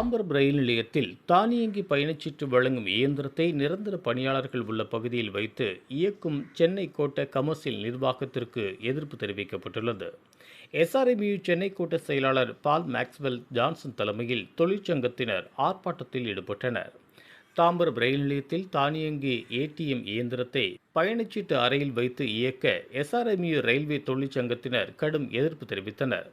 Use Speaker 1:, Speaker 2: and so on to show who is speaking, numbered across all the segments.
Speaker 1: தாம்பரம் ரயில் நிலையத்தில் தானியங்கி பயணச்சீட்டு வழங்கும் இயந்திரத்தை நிரந்தர பணியாளர்கள் உள்ள பகுதியில் வைத்து இயக்கும் சென்னை கோட்ட கமர்சியல் நிர்வாகத்திற்கு எதிர்ப்பு தெரிவிக்கப்பட்டுள்ளது. எஸ்ஆர்எம்யூ சென்னை கோட்ட செயலாளர் பால் மேக்ஸ்வெல் ஜான்சன் தலைமையில் தொழிற்சங்கத்தினர் ஆர்ப்பாட்டத்தில் ஈடுபட்டனர். தாம்பரம் ரயில் நிலையத்தில் தானியங்கி ஏடிஎம் இயந்திரத்தை பயணச்சீட்டு அறையில் வைத்து இயக்க எஸ்ஆர்எம்யூ ரயில்வே தொழிற்சங்கத்தினர் கடும் எதிர்ப்பு தெரிவித்தனர்.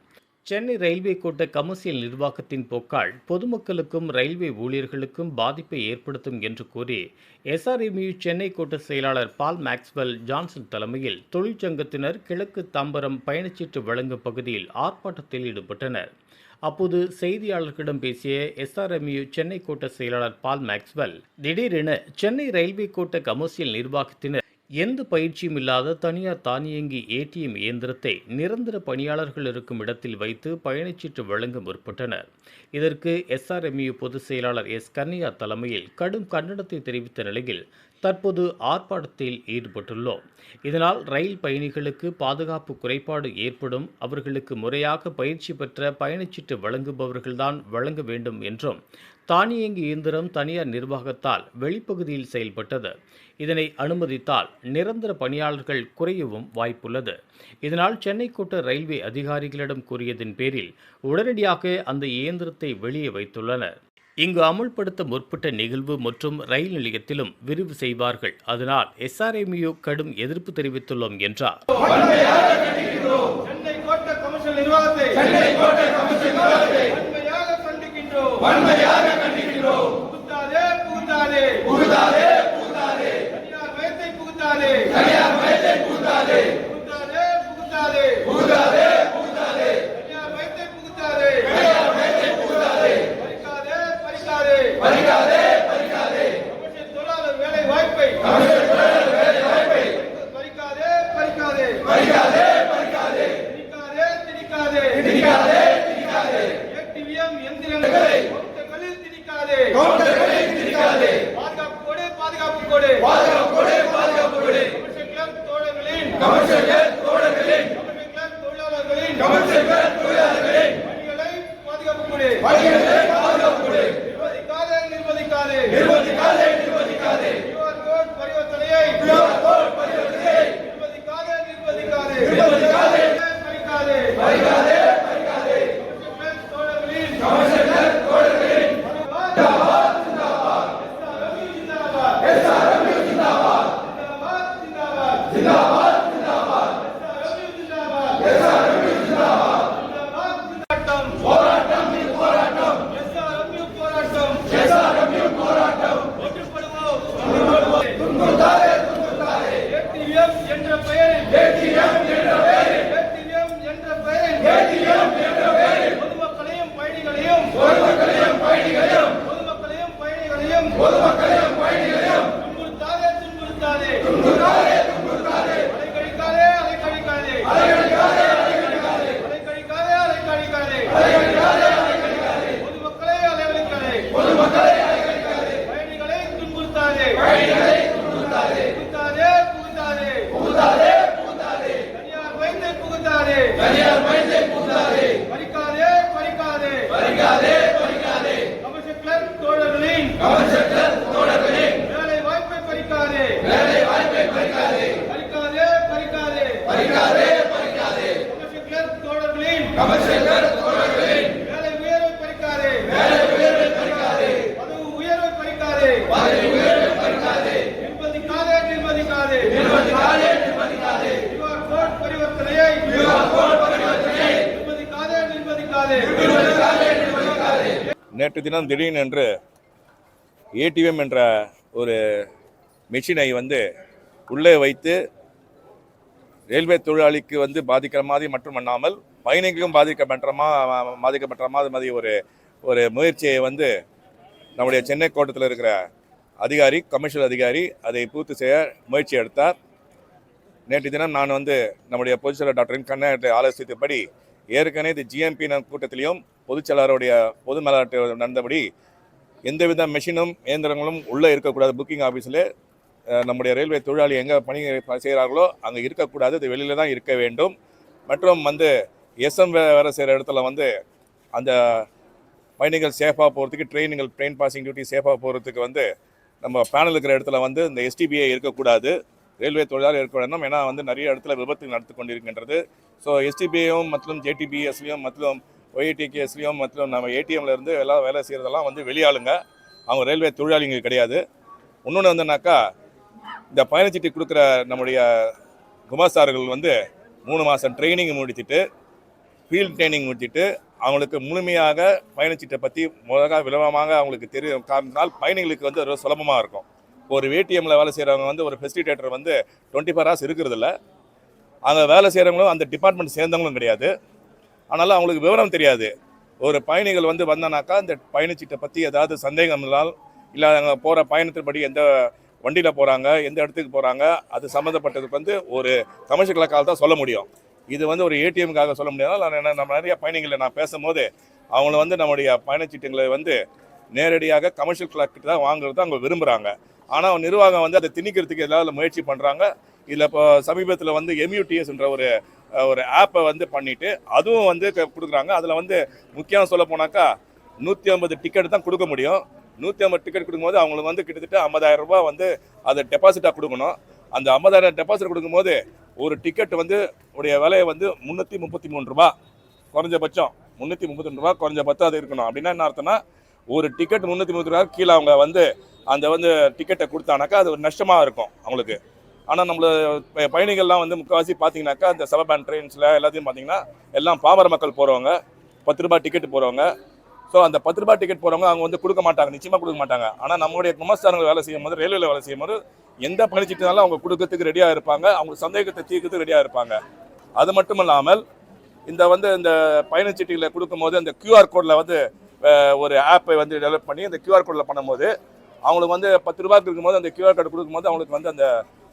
Speaker 1: சென்னை ரயில்வே கோட்ட கமர்சியல் நிர்வாகத்தின் போக்கால் பொதுமக்களுக்கும் ரயில்வே ஊழியர்களுக்கும் பாதிப்பை ஏற்படுத்தும் என்று கூறி எஸ்ஆர்எம்யூ சென்னை கோட்ட செயலாளர் பால் மேக்ஸ்வெல் ஜான்சன் தலைமையில் தொழிற்சங்கத்தினர் கிழக்கு தாம்பரம் பயணச்சீட்டு வழங்கும் பகுதியில் ஆர்ப்பாட்டத்தில் ஈடுபட்டனர். அப்போது செய்தியாளர்களிடம் பேசிய எஸ்ஆர்எம்யூ சென்னை கோட்ட செயலாளர் பால் மேக்ஸ்வெல் திடீரென சென்னை ரயில்வே கோட்ட கமர்சியல் நிர்வாகத்தினர் எந்த பயிற்சியும் இல்லாத தனியார் தானியங்கி ஏடிஎம் இயந்திரத்தை நிரந்தர பணியாளர்கள் இருக்கும் இடத்தில் வைத்து பயணச்சீட்டு வழங்க முற்பட்டனர். இதற்கு எஸ்ஆர்எம்யூ பொதுச் செயலாளர் எஸ். கன்னியா தலைமையில் கடும் கண்டனத்தை தெரிவித்த நிலையில் தற்போது ஆர்ப்பாட்டத்தில் ஈடுபட்டுள்ளோம். இதனால் ரயில் பயணிகளுக்கு பாதுகாப்பு குறைபாடு ஏற்படும் அவர்களுக்கு முறையாக பயிற்சி பெற்ற பயணச்சீட்டு வழங்குபவர்கள்தான் வழங்க வேண்டும் என்றும் தானியங்கி இயந்திரம் தனியார் நிர்வாகத்தால் வெளிப்பகுதியில் செயல்பட்டது. இதனை அனுமதித்தால் நிரந்தர பணியாளர்கள் குறையவும் வாய்ப்புள்ளது. இதனால் சென்னை கோட்ட ரயில்வே அதிகாரிகளிடம் கூறியதன் பேரில் உடனடியாக அந்த இயந்திரத்தை வெளியே வைத்துள்ளனர். இங்கு அமுல்படுத்த முற்பட்ட நிகழ்வு மற்றும் ரயில் நிலையத்திலும் விரிவு செய்வார்கள். அதனால் எஸ்ஆர்எம்யூ கடும் எதிர்ப்பு தெரிவித்துள்ளோம் என்றார்.
Speaker 2: சென்னை கோட்ட துன்புறுத்தாதே பயணிகளை துன்புறுத்தாதே புகுத்தாதே புகுத்தாதே புகுத்தாதே புகுத்தாதே தனியார் பயத்தை புகுத்தாதே. தனியார் பயத்தை புகுத்தாதே. பறிக்காதே பறிக்காதே. பறிக்காதே பறிக்காதே. கிளப் தோழர்களின் கிளப் தோழர்களின் வேலை வாய்ப்பை பறிக்காதே. வேலை வாய்ப்பை பறிக்காதே. பறிக்காதே பறிக்காதே. பறிக்காதே பறிக்காதே. கிளப் தோழர்களின் கமர்ஷியல்
Speaker 3: நேற்று தினம் திடீரென்று ஏடிஎம் என்ற ஒரு மெஷினை வந்து உள்ளே வைத்து ரயில்வே தொழிலாளிக்கு வந்து பாதிக்கிற மாதிரி மட்டும் பண்ணாமல் பயணிகளுக்கும் பாதிக்கப்பட்டமா பாதிக்கப்பட்ட மாதிரி ஒரு ஒரு முயற்சியை வந்து நம்முடைய சென்னை கோட்டத்தில் இருக்கிற அதிகாரி கமர்ஷியல் அதிகாரி அதை பூர்த்தி செய்ய முயற்சி எடுத்தார். நேற்று தினம் நான் வந்து நம்முடைய பொதுச்செயலர் டாக்டர் கண்ணை ஆலோசித்தபடி ஏற்கனவே இது ஜிஎம்பி கூட்டத்திலையும் பொதுச்செயலாளருடைய பொது மேலாட்டு நடந்தபடி எந்தவித மெஷினும் இயந்திரங்களும் உள்ளே இருக்கக்கூடாது. புக்கிங் ஆஃபீஸில் நம்முடைய ரயில்வே தொழிலாளி எங்கே பணி செய்கிறார்களோ அங்கே இருக்கக்கூடாது. அது வெளியில் தான் இருக்க வேண்டும். மற்றும் வந்து எஸ்எம் வேலை செய்கிற இடத்துல வந்து அந்த பயணிகள் சேஃபாக போகிறதுக்கு ட்ரெயினுங்கள் ட்ரெயின் பாசிங் டியூட்டி சேஃபாக போகிறதுக்கு வந்து நம்ம பேனல் இருக்கிற இடத்துல வந்து இந்த எஸ்டிபிஐ இருக்கக்கூடாது. ரயில்வே தொழிலாளர் இருக்க வேண்டும் ஏன்னா வந்து நிறைய இடத்துல விபத்து நடத்து கொண்டிருக்கின்றது. ஸோ எஸ்டிபிஐயும் மற்றும் ஜேடிபிஎஸ்லையும் மற்றும் ஒய்டிகேஎஸ்லையும் மற்றும் நம்ம ஏடிஎம்ல இருந்து எல்லாம் வேலை செய்கிறதெல்லாம் வந்து வெளியாளுங்க. அவங்க ரயில்வே தொழிலாளிங்க கிடையாது. இன்னொன்று வந்துனாக்கா இந்த பயணச்சீட்டு கொடுக்குற நம்முடைய குமாஸ்தார்கள் வந்து மூணு மாதம் ட்ரைனிங் முடிச்சுட்டு ஃபீல்ட் ட்ரைனிங் முடிச்சுட்டு அவங்களுக்கு முழுமையாக பயணச்சீட்டை பற்றி முதலாக விளம்பரமாக அவங்களுக்கு தெரியும். காரணத்தினால் பயணிகளுக்கு வந்து ஒரு சுலபமாக இருக்கும். ஒரு ஏடிஎம்மில் வேலை செய்கிறவங்க வந்து ஒரு ஃபெசிலிட்டேட்டர் வந்து டுவெண்ட்டி ஃபோர் ஹவர்ஸ் இருக்கிறதில்ல. அங்கே வேலை செய்கிறவங்களும் அந்த டிபார்ட்மெண்ட் சேர்ந்தவங்களும் கிடையாது. ஆனாலும் அவங்களுக்கு விவரம் தெரியாது. ஒரு பயணிகள் வந்து வந்தனாக்கா இந்த பயணச்சீட்டை பற்றி ஏதாவது சந்தேகம் இருந்தால் இல்லை அங்கே போகிற பயணத்தின்படி எந்த வண்டியில் போகிறாங்க எந்த இடத்துக்கு போகிறாங்க அது சம்மந்தப்பட்டதுக்கு வந்து ஒரு கமர்ஷியல் கிளக்கால் தான் சொல்ல முடியும். இது வந்து ஒரு ஏடிஎம்காக சொல்ல முடியாது? நான் என்ன- நம்ம நிறைய பயணிகளை நான் பேசும்போது அவங்கள வந்து நம்முடைய பயணச்சீட்டுங்களை வந்து நேரடியாக கமர்ஷியல் கிளாக் தான் வாங்குறது தான் அவங்க விரும்புகிறாங்க ஆனால் நிர்வாகம் வந்து அதை திணிக்கிறதுக்கு ஏதாவது முயற்சி பண்ணுறாங்க இதில் இப்போ சமீபத்தில் வந்து எம்யூடிஎஸ்ன்ற ஒரு ஒரு ஆப்பை வந்து பண்ணிவிட்டு அதுவும் வந்து க- கொடுக்குறாங்க. அதில் வந்து முக்கியம் சொல்ல போனாக்கா நூற்றி ஐம்பது டிக்கெட் தான் கொடுக்க முடியும். நூற்றி ஐம்பது டிக்கெட் கொடுக்கும்போது அவங்களுக்கு வந்து கிட்டத்தட்ட ஐம்பதாயிரம் ரூபாய் வந்து அதை டெபாசிட்டாக கொடுக்கணும். அந்த ஐம்பதாயிரம் டெபாசிட் கொடுக்கும்போது ஒரு டிக்கெட் வந்து உடைய விலையை வந்து முந்நூற்றி முப்பத்தி மூணு ரூபா குறைஞ்சபட்சம். முந்நூற்றி முப்பத்தி ரூபா குறைஞ்சபட்சம் அது இருக்கணும். அப்படின்னா என்ன அர்த்தம்னா ஒரு டிக்கெட் முந்நூற்றி முப்பத்தி ரூபா கீழே அவங்க வந்து அந்த வந்து டிக்கெட்டை கொடுத்தானாக்கா அது ஒரு நஷ்டமாக இருக்கும் அவங்களுக்கு. ஆனால் நம்மள ப- பயணிகள்லாம் வந்து முக்கால்வாசி பார்த்தீங்கன்னாக்கா இந்த சபர்பேன் ட்ரெயின்ஸில் எல்லாத்தையும் பார்த்தீங்கன்னா எல்லாம் பாமர மக்கள் போகிறவங்க பத்து ரூபாய் டிக்கெட் போகிறவங்க ஸோ அந்த பத்து ரூபாய் டிக்கெட் போகிறவங்க அவங்க வந்து கொடுக்க மாட்டாங்க நிச்சயமாக கொடுக்க மாட்டாங்க. ஆனால் நம்மளுடைய குமஸ்தானங்கள் வேலை செய்யும் போது ரயில்வேல வேலை செய்யும் போது எந்த பணிச்சிட்டுனாலும் அவங்க கொடுக்கறதுக்கு ரெடியாக இருப்பாங்க. அவங்க சந்தேகத்தை தீர்க்கறதுக்கு ரெடியாக இருப்பாங்க. அது மட்டும் இல்லாமல் இந்த வந்து இந்த பயணச்சீட்டுகளை கொடுக்கும்போது அந்த கியூஆர் கோடில் வந்து ஒரு ஆப்பை வந்து டெவலப் பண்ணி அந்த கியூஆர் கோடில் பண்ணும்போது அவங்களுக்கு வந்து பத்து ரூபாய்க்கு இருக்கும்போது அந்த கியூஆர் கோடு கொடுக்கும்போது அவங்களுக்கு வந்து அந்த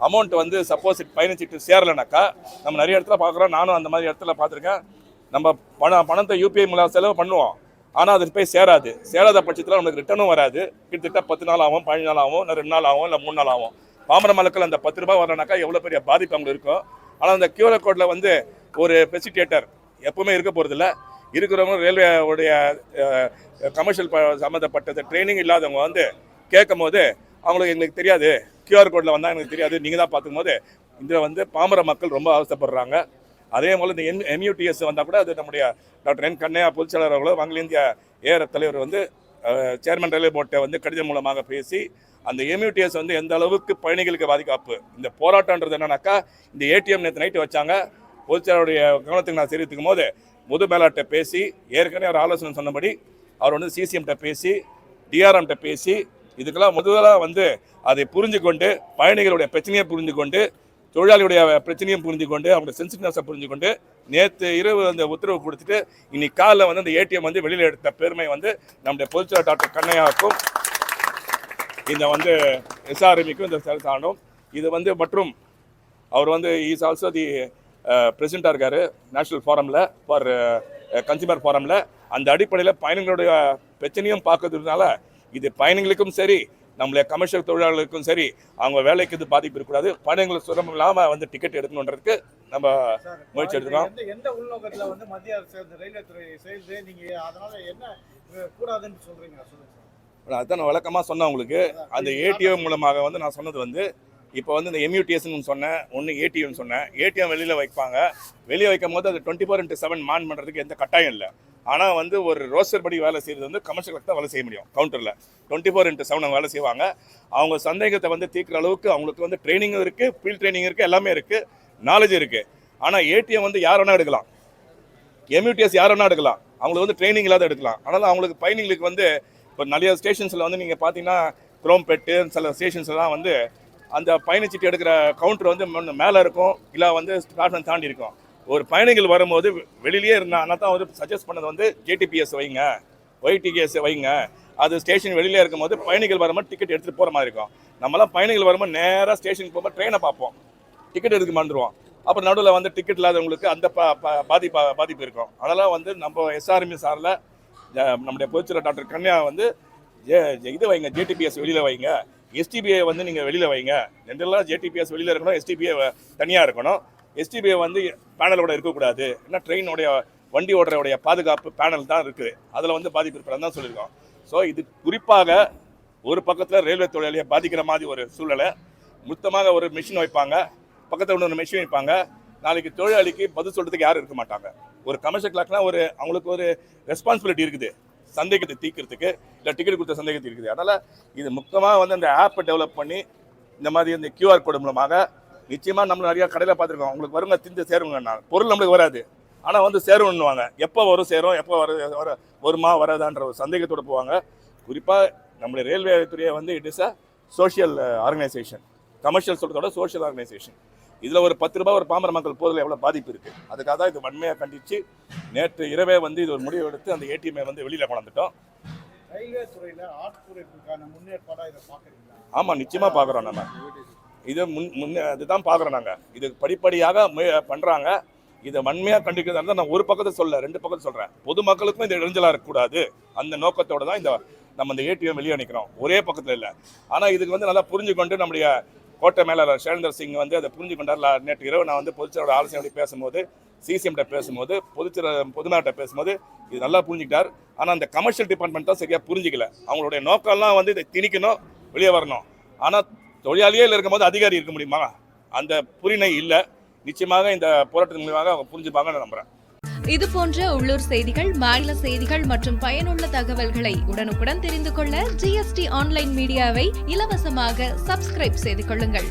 Speaker 3: அமௌண்ட் வந்து சப்போஸ் பயணச்சீட்டு சேரலைனாக்கா நம்ம நிறைய இடத்துல பார்க்குறோம். நானும் அந்த மாதிரி இடத்துல பார்த்துருக்கேன். நம்ம பணம் பணத்தை யூபிஐ மூலம் செலவு பண்ணுவோம். ஆனால் அது போய் சேராது. சேராத பட்சத்தில் நம்மளுக்கு ரிட்டர்னும் வராது. கிட்டத்தட்ட பத்து நாள் ஆகும் பதினஞ்சு நாள் ஆகும் இல்லை ரெண்டு நாள் ஆகும் இல்லை மூணு நாள் ஆகும். பாமர மக்கள் அந்த பத்து ரூபாய் வரனாக்கா எவ்வளோ பெரிய பாதிப்பு அவங்களுக்கு இருக்கும். ஆனால் அந்த கியூஆர் கோடில் வந்து ஒரு ஃபெசிலிட்டேட்டர் எப்பவுமே இருக்க போகிறதில்ல இருக்கிறவங்க ரயில்வே உடைய கமர்ஷியல் சம்மந்தப்பட்டது ட்ரைனிங் இல்லாதவங்க வந்து கேட்கும் போது அவங்களுக்கு எங்களுக்கு தெரியாது. கியூஆர் கோடில் வந்தால் எனக்கு தெரியாது. நீங்கள் தான் பார்த்துக்கும் போது இதில் வந்து பாமர மக்கள் ரொம்ப அவசரப்படுறாங்க அதே போல் இந்த எம் எம்யூடிஎஸ் வந்தால் கூட அது நம்முடைய டாக்டர் என் கண்ணையா பொதுச்செயலாளர் அவர்களோ வங்கி இந்திய ஏஆர் தலைவர் வந்து சேர்மன் ரயில்வே போர்ட்டை வந்து கடிதம் மூலமாக பேசி அந்த எம்யூடிஎஸ் வந்து எந்த அளவுக்கு பயணிகளுக்கு பாதுகாப்பு இந்த போராட்டம்ன்றது என்னன்னாக்கா இந்த ஏடிஎம் நேற்று நைட்டு வச்சாங்க. பொதுச்செயலாளருடைய கவனத்துக்கு நான் தெரிவித்துக்கும் போது முதுமேலாட்ட பேசி ஏற்கனவே அவர் ஆலோசனை சொன்னபடி அவர் வந்து சிசிஎம்கிட்ட பேசி டிஆர்எம்கிட்ட பேசி இதுக்கெல்லாம் முதலாக வந்து அதை புரிஞ்சு கொண்டு பயணிகளுடைய பிரச்சனையை புரிஞ்சு கொண்டு தொழிலாளியுடைய பிரச்சனையும் புரிஞ்சு கொண்டு அவங்களுடைய சென்சிட்டிவ்னஸை புரிஞ்சு கொண்டு நேற்று இரவு அந்த உத்தரவு கொடுத்துட்டு இன்னைக்கு காலைல வந்து அந்த ஏடிஎம் வந்து வெளியில் எடுத்த பெருமை வந்து நம்முடைய பொதுச்செயலர் டாக்டர் கண்ணையாவுக்கும் இந்த வந்து எஸ்ஆர்எமிக்கும் இந்த சாணும் இது வந்து மற்றும் அவர் வந்து இஸ் ஆல்சோ தி பிரசிடண்டாக இருக்கார் நேஷனல் ஃபாரமில் ஃபார் கன்சியூமர் ஃபாரமில் அந்த அடிப்படையில் பயணிகளுடைய பிரச்சனையும் பார்க்கறதுனால இது பயணிகளுக்கும் சரி நம்மளுடைய கமர்ஷியல் தொழிலாளர்களுக்கும் சரி அவங்க வேலைக்கு இது பாதிப்பு இருக்கக்கூடாது. பயணிகள் சுரமம் இல்லாமல் வந்து டிக்கெட் எடுக்கணுன்றதுக்கு நம்ம முயற்சி எடுக்கிறோம்.
Speaker 2: எந்த உள்நோக்கத்துல வந்து மத்திய அரசு ரயில்வே துறை செயல்து நீங்க அதனால என்ன கூடாதுன்னு சொல்றீங்க சொல்லுங்க சார்.
Speaker 3: அதான் நான் வழக்கமாக சொன்னேன் உங்களுக்கு. அந்த ஏடிஎம் மூலமாக வந்து நான் சொன்னது வந்து இப்போ வந்து இந்த எம்யூடிஎஸ்னு சொன்னேன் ஒன்று ஏடிஎம் சொன்னேன். ஏடிஎம் வெளியில் வைப்பாங்க. வெளியே வைக்கும் போது அது டுவெண்ட்டி ஃபோர் இன்ட்டு செவன் மான் பண்ணுறதுக்கு எந்த கட்டாயம் இல்லை. ஆனால் வந்து ஒரு ரோஸ்டர் படி வேலை செய்கிறது வந்து கமர்ஷியல் தான் வேலை செய்ய முடியும். கவுண்டரில் டுவெண்ட்டி ஃபோர் இன்ட்டு செவன் வேலை செய்வாங்க. அவங்க சந்தேகத்தை வந்து தீர்க்குற அளவுக்கு அவங்களுக்கு வந்து ட்ரைனிங்கும் இருக்குது ஃபீல்ட் ட்ரைனிங் இருக்குது எல்லாமே இருக்குது நாலேஜ் இருக்குது ஆனால் ஏடிஎம் வந்து யார் வேணால் எடுக்கலாம். எம்யூடிஎஸ் யார் வேணால் எடுக்கலாம். அவங்களுக்கு வந்து ட்ரைனிங் இல்லாத எடுக்கலாம். ஆனால் அவங்களுக்கு பயணிகளுக்கு வந்து இப்போ நிறைய ஸ்டேஷன்ஸில் வந்து நீங்கள் பார்த்தீங்கன்னா குரோம்பெட்டு சில ஸ்டேஷன்ஸ்லாம் வந்து அந்த பயணச்சீட்டு எடுக்கிற கவுண்டர் வந்து மேலே இருக்கும் இல்லை வந்து ஸ்டாஷன் தாண்டி இருக்கும். ஒரு பயணிகள் வரும்போது வெளியிலே வெளியிலேயே இருந்தா தான் வந்து சஜஸ்ட் பண்ணது வந்து ஜேடிபிஎஸ் வைங்க. ஒய்டிகேஸ் வைங்க. அது ஸ்டேஷன் வெளியிலே இருக்கும்போது பயணிகள் வரும்போது டிக்கெட் எடுத்துகிட்டு போகிற மாதிரி இருக்கும். நம்மலாம் பயணிகள் வரும்போது நேராக ஸ்டேஷனுக்கு போகும்போது ட்ரெயினை பார்ப்போம். டிக்கெட் எடுக்க மாட்டுருவோம் அப்புறம் நடுவில் வந்து டிக்கெட் இல்லாதவங்களுக்கு அந்த பா ப- பாதிப்பு பாதிப்பு இருக்கும். அதெல்லாம் வந்து நம்ம எஸ்ஆர்எம்இ சாரில் நம்முடைய பொதுச்செயலர் டாக்டர் கன்யா வந்து இது வைங்க ஜேடிபிஎஸ் வெளியில் வைங்க. எஸ்டிபிஐ வந்து நீங்கள் வெளியில் வைங்க. ரெண்டெல்லாம் ஜேடிபிஎஸ் வெளியில் இருக்கணும் எஸ்டிபிஐ தனியாக இருக்கணும். எஸ்டிபிஐ வந்து பேனலோட இருக்கக்கூடாது. ஏன்னா ட்ரெயினுடைய வண்டி ஓடுறவுடைய பாதுகாப்பு பேனல் தான் இருக்குது. அதில் வந்து பாதிப்பு இருப்பதான் தான் சொல்லியிருக்கோம். ஸோ இது குறிப்பாக ஒரு பக்கத்தில் ரயில்வே தொழிலாளியை பாதிக்கிற மாதிரி ஒரு சூழலை மொத்தமாக ஒரு மிஷின் வைப்பாங்க. பக்கத்தில் இன்னொரு மிஷின் வைப்பாங்க. நாளைக்கு தொழிலாளிக்கு பதில் சொல்கிறதுக்கு யாரும் இருக்க மாட்டாங்க. ஒரு கமர்ஷியல் கிளாக்னால் ஒரு அவங்களுக்கு ஒரு ரெஸ்பான்சிபிலிட்டி இருக்குது. சந்தேகத்தை தீர்க்கிறதுக்கு இல்லை டிக்கெட் கொடுத்த சந்தேகத்தை இருக்குது அதனால் இது முக்கியமாக வந்து அந்த ஆப்பை டெவலப் பண்ணி இந்த மாதிரி இந்த கியூஆர் கோடு மூலமாக நிச்சயமாக நம்ம நிறைய கடையில் பார்த்துருக்கோம். உங்களுக்கு வருங்க திந்து சேருங்கன்னா பொருள் நம்மளுக்கு வராது. ஆனால் வந்து சேரும்னுவாங்க. எப்போ வரும் சேரும் எப்போ வர வர வருமா வராதான்ற ஒரு சந்தேகத்தோட போவாங்க. குறிப்பாக நம்மளுடைய ரயில்வே துறையை வந்து it is a social organisation commercial சொல்கிறதோட social organisation இதில் ஒரு பத்து ரூபாய் ஒரு பாமர மக்கள் போதில் எவ்வளோ பாதிப்பு இருக்குது அதுக்காக தான் இது வன்மையாக கண்டித்து நேற்று இரவே வந்து இது ஒரு முடிவு எடுத்து அந்த ஏடிஎம்ஐ வந்து வெளியில் கொண்டுட்டோம்
Speaker 4: ரயில்வே துறையில ஆட்குறைப்புக்கான முன்னேற்பாடா இதை பாக்குறீங்களா
Speaker 3: ஆமாம் நிச்சயமாக பார்க்குறோம் நம்ம. இது முன் முன்னே இதுதான் பார்க்குறோம் நாங்கள் இது படிப்படியாக பண்ணுறாங்க இதை வன்மையாக கண்டிக்கிறதா இருந்தால் நான் ஒரு பக்கத்தை சொல்ல ரெண்டு பக்கத்தை சொல்கிறேன் பொதுமக்களுக்கும் இது இடைஞ்சலாக இருக்கக்கூடாது அந்த நோக்கத்தோடு தான் இந்த நம்ம இந்த ஏடிஎம் வெளியே நிற்கிறோம் ஒரே பக்கத்தில் இல்லை. ஆனால் இதுக்கு வந்து நல்லா புரிஞ்சுக்கொண்டு நம்முடைய கோட்டை மேலாளர் ஷேந்தர் சிங் வந்து அதை புரிஞ்சுக்கொண்டார். நேற்று இரவு நான் வந்து பொதுச்சரோட ஆலோசனை பேசும்போது சிசிஎம்கிட்ட பேசும்போது பொதுச்சர பொதுமேட்ட பேசும்போது இது நல்லா புரிஞ்சுக்கிட்டார். ஆனால் அந்த கமர்ஷியல் டிபார்ட்மெண்ட் தான் சரியாக புரிஞ்சிக்கல. அவங்களுடைய நோக்கம்லாம் வந்து இதை திணிக்கணும் வெளியே வரணும். ஆனால் தொழிலாளியே இருக்கும்போது அதிகாரி இருக்க முடியுமா? அந்த புரிணை இல்லை. நிச்சயமாக இந்த போராட்டத்தின் மூலமாக அவங்க புரிஞ்சுப்பாங்கன்னு நம்புறேன்.
Speaker 5: இது போன்ற உள்ளூர் செய்திகள் மாநில செய்திகள் மற்றும் பயனுள்ள தகவல்களை உடனுக்குடன் தெரிந்து கொள்ள ஜிஎஸ்டி ஆன்லைன் மீடியாவை இலவசமாக சப்ஸ்கிரைப் செய்து கொள்ளுங்கள்.